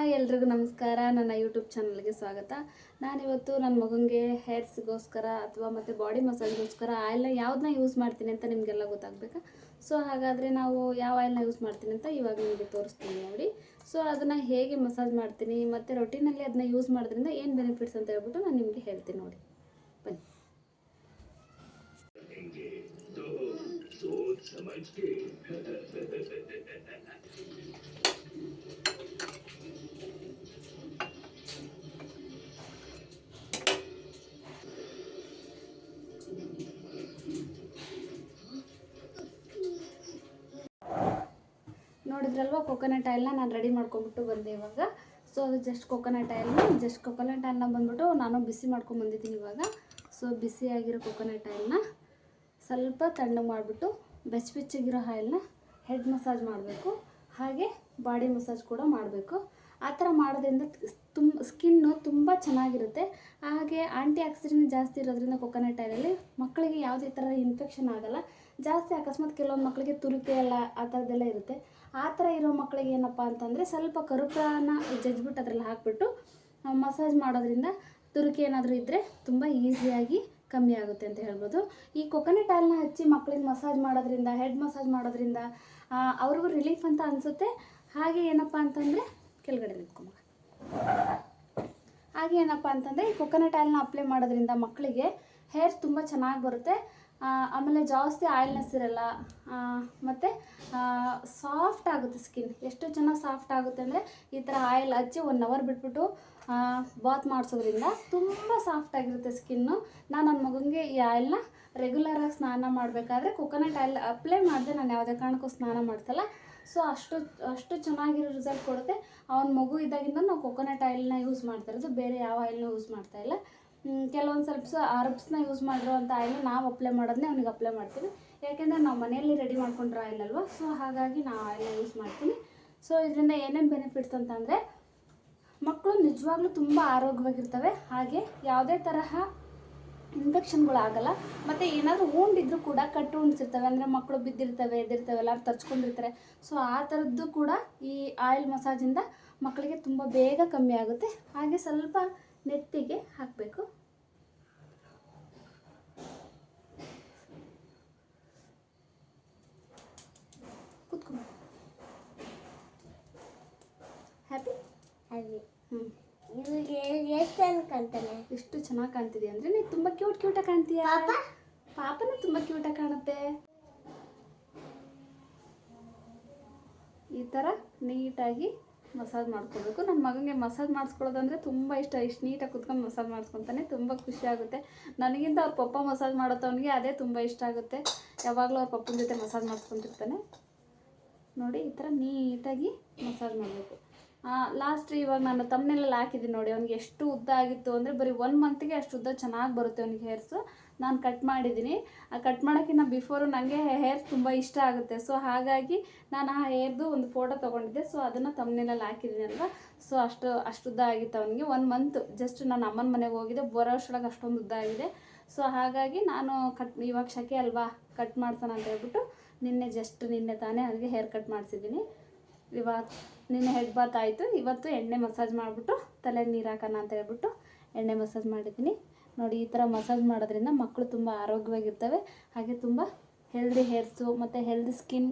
Hi ಎಲ್ರಿಗೂ ನಮಸ್ಕಾರ ನನ್ನ ಯೂಟ್ಯೂಬ್ ಚಾನಲ್ಗೆ ಸ್ವಾಗತ ನಾನಿವತ್ತು ನನ್ನ ಮಗನಿಗೆ ಹೇರ್ಸ್ಗೋಸ್ಕರ ಅಥವಾ ಮತ್ತು ಬಾಡಿ ಮಸಾಜ್ಗೋಸ್ಕರ ಆಯಿಲ್ನ ಯಾವುದನ್ನ ಯೂಸ್ ಮಾಡ್ತೀನಿ ಅಂತ ನಿಮಗೆಲ್ಲ ಗೊತ್ತಾಗಬೇಕಾ ಸೊ ಹಾಗಾದರೆ ನಾವು ಯಾವ ಆಯಿಲ್ನ ಯೂಸ್ ಮಾಡ್ತೀನಿ ಅಂತ ಇವಾಗ ನಿಮಗೆ ತೋರಿಸ್ತೀನಿ ನೋಡಿ ಸೊ ಅದನ್ನು ಹೇಗೆ ಮಸಾಜ್ ಮಾಡ್ತೀನಿ ಮತ್ತು ರೊಟೀನಲ್ಲಿ ಅದನ್ನ ಯೂಸ್ ಮಾಡೋದ್ರಿಂದ ಏನು ಬೆನಿಫಿಟ್ಸ್ ಅಂತ ಹೇಳ್ಬಿಟ್ಟು ನಾನು ನಿಮಗೆ ಹೇಳ್ತೀನಿ ನೋಡಿ ಬನ್ನಿ तो सोच समझ के ನೋಡಿದ್ರಲ್ವ ಕೊಕೊನಟ್ ಆಯಿಲ್ನ ನಾನು ರೆಡಿ ಮಾಡ್ಕೊಂಬಿಟ್ಟು ಬಂದೆ ಇವಾಗ. ಸೊ ಅದು ಜಸ್ಟ್ ಕೊಕೊನಟ್ ಆಯಿಲ್ನ ಜಸ್ಟ್ ಕೊಕೊನಟ್ ಆಯಿಲ್ನ ಬಂದ್ಬಿಟ್ಟು ನಾನು ಬಿಸಿ ಮಾಡ್ಕೊಂಡು ಬಂದಿದ್ದೀನಿ ಇವಾಗ. ಸೊ ಬಿಸಿಯಾಗಿರೋ ಕೊಕೊನಟ್ ಆಯಿಲ್ನ ಸ್ವಲ್ಪ ತಣ್ಣಗೆ ಮಾಡಿಬಿಟ್ಟು ಬೆಚ್ಚ ಬೆಚ್ಚಗಿರೋ ಆಯಿಲ್ನ ಹೆಡ್ ಮಸಾಜ್ ಮಾಡಬೇಕು. ಹಾಗೆ ಬಾಡಿ ಮಸಾಜ್ ಕೂಡ ಮಾಡಬೇಕು. ಆ ಥರ ಮಾಡೋದ್ರಿಂದ ತುಂಬ ಸ್ಕಿನ್ನು ತುಂಬ ಚೆನ್ನಾಗಿರುತ್ತೆ. ಹಾಗೆ ಆಂಟಿ ಆಕ್ಸಿಡೆಂಟ್ ಜಾಸ್ತಿ ಇರೋದ್ರಿಂದ ಕೊಕೊನಟ್ ಆಯಿಲಲ್ಲಿ ಮಕ್ಕಳಿಗೆ ಯಾವುದೇ ಥರ ಇನ್ಫೆಕ್ಷನ್ ಆಗಲ್ಲ. ಜಾಸ್ತಿ ಅಕಸ್ಮಾತ್ ಕೆಲವೊಂದು ಮಕ್ಕಳಿಗೆ ತುರಿಕೆ ಎಲ್ಲ ಆ ಥರದ್ದೆಲ್ಲ ಇರುತ್ತೆ. ಆ ಥರ ಇರೋ ಮಕ್ಕಳಿಗೆ ಏನಪ್ಪ ಅಂತಂದರೆ ಸ್ವಲ್ಪ ಕರುಪ್ರಾನ ಜಜ್ಬಿಟ್ಟು ಅದರಲ್ಲಿ ಹಾಕ್ಬಿಟ್ಟು ಮಸಾಜ್ ಮಾಡೋದ್ರಿಂದ ತುರಿಕೆ ಏನಾದರೂ ಇದ್ದರೆ ತುಂಬ ಈಸಿಯಾಗಿ ಕಮ್ಮಿ ಆಗುತ್ತೆ ಅಂತ ಹೇಳ್ಬೋದು. ಈ ಕೊಕೊನಟ್ ಆಯಿಲ್ನ ಹಚ್ಚಿ ಮಕ್ಕಳಿಗೆ ಮಸಾಜ್ ಮಾಡೋದ್ರಿಂದ ಹೆಡ್ ಮಸಾಜ್ ಮಾಡೋದ್ರಿಂದ ಅವ್ರಿಗೂ ರಿಲೀಫ್ ಅಂತ ಅನಿಸುತ್ತೆ. ಹಾಗೆ ಏನಪ್ಪ ಅಂತಂದರೆ ಕೆಳಗಡೆ ನಿಂತ್ಕೊಂಬ ಹಾಗೆ ಏನಪ್ಪ ಅಂತಂದರೆ ಈ ಕೊಕೊನಟ್ ಆಯಿಲ್ನ ಅಪ್ಲೈ ಮಾಡೋದ್ರಿಂದ ಮಕ್ಕಳಿಗೆ ಹೇರ್ಸ್ ತುಂಬ ಚೆನ್ನಾಗಿ ಬರುತ್ತೆ. ಆಮೇಲೆ ಜಾಸ್ತಿ ಆಯಿಲ್ನೆಸ್ ಇರಲ್ಲ. ಮತ್ತು ಸಾಫ್ಟ್ ಆಗುತ್ತೆ ಸ್ಕಿನ್. ಎಷ್ಟು ಚೆನ್ನಾಗಿ ಸಾಫ್ಟ್ ಆಗುತ್ತೆ ಅಂದರೆ ಈ ಥರ ಆಯಿಲ್ ಹಚ್ಚಿ ಒನ್ ಅವರ್ ಬಿಟ್ಬಿಟ್ಟು ಬಾತ್ ಮಾಡಿಸೋದ್ರಿಂದ ತುಂಬ ಸಾಫ್ಟ್ ಆಗಿರುತ್ತೆ ಸ್ಕಿನ್ನು. ನಾನು ನನ್ನ ಮಗನಿಗೆ ಈ ಆಯಿಲ್ನ ರೆಗ್ಯುಲರಾಗಿ ಸ್ನಾನ ಮಾಡಬೇಕಾದ್ರೆ ಕೊಕೊನಟ್ ಆಯಿಲ್ ಅಪ್ಲೈ ಮಾಡಿದೆ ನಾನು ಯಾವುದೇ ಕಾರಣಕ್ಕೂ ಸ್ನಾನ ಮಾಡಿಸಲ್ಲ. ಸೊ ಅಷ್ಟು ಅಷ್ಟು ಚೆನ್ನಾಗಿರೋ ರಿಸಲ್ಟ್ ಕೊಡುತ್ತೆ. ಅವ್ನ ಮಗು ಇದ್ದಾಗಿಂದ ನಾವು ಕೊಕೊನಟ್ ಆಯಿಲ್ನ ಯೂಸ್ ಮಾಡ್ತಾ ಇರೋದು. ಬೇರೆ ಯಾವ ಆಯಿಲ್ನ ಯೂಸ್ ಮಾಡ್ತಾ ಇಲ್ಲ. ಕೆಲವೊಂದು ಸ್ವಲ್ಪ ಸ ಅರ್ಬ್ಸ್ನ ಯೂಸ್ ಮಾಡಿರುವಂಥ ಆಯಿಲ್, ನಾವು ಅಪ್ಲೈ ಮಾಡೋದನ್ನೇ ಅವ್ನಿಗೆ ಅಪ್ಲೈ ಮಾಡ್ತೀವಿ. ಯಾಕೆಂದರೆ ನಾವು ಮನೆಯಲ್ಲಿ ರೆಡಿ ಮಾಡ್ಕೊಂಡಿರೋ ಆಯಿಲ್ ಅಲ್ವಾ ಸೊ ಹಾಗಾಗಿ ನಾವು ಆಯಿಲ್ನ ಯೂಸ್ ಮಾಡ್ತೀನಿ. ಸೊ ಇದರಿಂದ ಏನೇನು ಬೆನಿಫಿಟ್ಸ್ ಅಂತಂದರೆ ಮಕ್ಕಳು ನಿಜವಾಗ್ಲೂ ತುಂಬ ಆರೋಗ್ಯವಾಗಿರ್ತವೆ. ಹಾಗೆ ಯಾವುದೇ ತರಹ ಇನ್ಫೆಕ್ಷನ್ಗಳು ಆಗಲ್ಲ. ಮತ್ತು ಏನಾದರೂ ಇದ್ರೂ ಕೂಡ ಕಟ್ಟು ಉಂಡಿಸಿರ್ತವೆ ಅಂದರೆ ಮಕ್ಕಳು ಬಿದ್ದಿರ್ತವೆ, ಎದ್ದಿರ್ತವೆ, ಎಲ್ಲರೂ ತರ್ಚ್ಕೊಂಡಿರ್ತಾರೆ. ಸೊ ಆ ಥರದ್ದು ಕೂಡ ಈ ಆಯಿಲ್ ಮಸಾಜಿಂದ ಮಕ್ಕಳಿಗೆ ತುಂಬ ಬೇಗ ಕಮ್ಮಿ ಆಗುತ್ತೆ. ಹಾಗೆ ಸ್ವಲ್ಪ ನೆತ್ತಿಗೆ ಹಾಕಬೇಕು. ಕೂತ್ಕೊಂಡು. ಹ್ಯಾಪಿ ಹ್ಞೂ ಎಷ್ಟು ಕಾಣ್ತಾನೆ? ಎಷ್ಟು ಚೆನ್ನಾಗಿ ಕಾಣ್ತಿದೆ ಅಂದರೆ ನೀನು ತುಂಬ ಕ್ಯೂಟ್ ಕ್ಯೂಟಾಗಿ ಕಾಣ್ತೀಯ? ಪಾಪನ ಪಾಪನೂ ತುಂಬ ಕ್ಯೂಟಾಗಿ ಕಾಣುತ್ತೆ. ಈ ಥರ ನೀಟಾಗಿ ಮಸಾಜ್ ಮಾಡ್ಕೋಬೇಕು. ನನ್ನ ಮಗನಿಗೆ ಮಸಾಜ್ ಮಾಡಿಸ್ಕೊಳ್ಳೋದಂದ್ರೆ ತುಂಬ ಇಷ್ಟ. ಇಷ್ಟು ನೀಟಾಗಿ ಕುತ್ಕೊಂಡು ಮಸಾಜ್ ಮಾಡಿಸ್ಕೊತಾನೆ, ತುಂಬ ಖುಷಿ ಆಗುತ್ತೆ. ನನಗಿಂತ ಅವ್ರ ಪಪ್ಪ ಮಸಾಜ್ ಮಾಡೋತವನಿಗೆ ಅದೇ ತುಂಬ ಇಷ್ಟ ಆಗುತ್ತೆ. ಯಾವಾಗಲೂ ಅವ್ರ ಪಪ್ಪನ ಜೊತೆ ಮಸಾಜ್ ಮಾಡಿಸ್ಕೊಂತಿರ್ತಾನೆ. ನೋಡಿ, ಈ ಥರ ನೀಟಾಗಿ ಮಸಾಜ್ ಮಾಡಬೇಕು. ಲಾಸ್ಟ್ ಇವಾಗ ನಾನು ತಮ್ಮನೆಲ್ಲ ಹಾಕಿದ್ದೀನಿ ನೋಡಿ, ಅವ್ನಿಗೆ ಎಷ್ಟು ಉದ್ದ ಆಗಿತ್ತು ಅಂದರೆ ಬರೀ ಒನ್ ಮಂತ್ಗೆ ಅಷ್ಟು ಉದ್ದ ಚೆನ್ನಾಗಿ ಬರುತ್ತೆ ಅವ್ನಿಗೆ ಹೇರ್ಸು ನಾನು ಕಟ್ ಮಾಡಿದ್ದೀನಿ. ಆ ಕಟ್ ಮಾಡೋಕ್ಕಿಂತ ಬಿಫೋರು ನನಗೆ ಹೇರ್ಸ್ ತುಂಬ ಇಷ್ಟ ಆಗುತ್ತೆ. ಸೊ ಹಾಗಾಗಿ ನಾನು ಆ ಹೇರ್ದು ಒಂದು ಫೋಟೋ ತೊಗೊಂಡಿದ್ದೆ. ಸೊ ಅದನ್ನು ತಮ್ಮನೆಲ್ಲ ಹಾಕಿದ್ದೀನಿ ಅಲ್ವಾ? ಸೊ ಅಷ್ಟು ಅಷ್ಟು ಉದ್ದ ಆಗಿತ್ತು ಅವನಿಗೆ. ಒನ್ ಮಂತ್ ಜಸ್ಟ್ ನಾನು ಅಮ್ಮನ ಮನೆಗೆ ಹೋಗಿದ್ದೆ. ಬರೋ ಅಷ್ಟೊಂದು ಉದ್ದ ಆಗಿದೆ. ಸೊ ಹಾಗಾಗಿ ನಾನು ಕಟ್ ಇವಾಗ ಶಕೆ ಅಲ್ವಾ ಕಟ್ ಮಾಡ್ಸೋಣ ಅಂತ ಹೇಳ್ಬಿಟ್ಟು ನಿನ್ನೆ ಜಸ್ಟ್ ನಿನ್ನೆ ತಾನೇ ಅವನಿಗೆ ಹೇರ್ ಕಟ್ ಮಾಡಿಸಿದ್ದೀನಿ. ಇವಾಗ ನಿನ್ನೆ ಹೆಡ್ ಬಾತ್ ಆಯಿತು. ಇವತ್ತು ಎಣ್ಣೆ ಮಸಾಜ್ ಮಾಡಿಬಿಟ್ಟು ತಲೆಗೆ ನೀರು ಹಾಕೋಣ ಅಂತ ಹೇಳ್ಬಿಟ್ಟು ಎಣ್ಣೆ ಮಸಾಜ್ ಮಾಡಿದ್ದೀನಿ. ನೋಡಿ, ಈ ಥರ ಮಸಾಜ್ ಮಾಡೋದ್ರಿಂದ ಮಕ್ಕಳು ತುಂಬ ಆರೋಗ್ಯವಾಗಿರ್ತವೆ. ಹಾಗೆ ತುಂಬ ಹೆಲ್ದಿ ಹೇರ್ಸು ಮತ್ತು ಹೆಲ್ದಿ ಸ್ಕಿನ್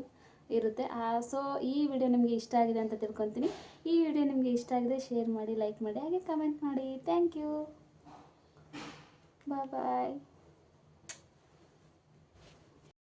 ಇರುತ್ತೆ. ಸೊ ಈ ವಿಡಿಯೋ ನಿಮಗೆ ಇಷ್ಟ ಆಗಿದೆ ಅಂತ ತಿಳ್ಕೊತೀನಿ. ಈ ವಿಡಿಯೋ ನಿಮಗೆ ಇಷ್ಟ ಆಗಿದೆ ಶೇರ್ ಮಾಡಿ ಲೈಕ್ ಮಾಡಿ, ಹಾಗೆ ಕಮೆಂಟ್ ಮಾಡಿ. Thank you bye bye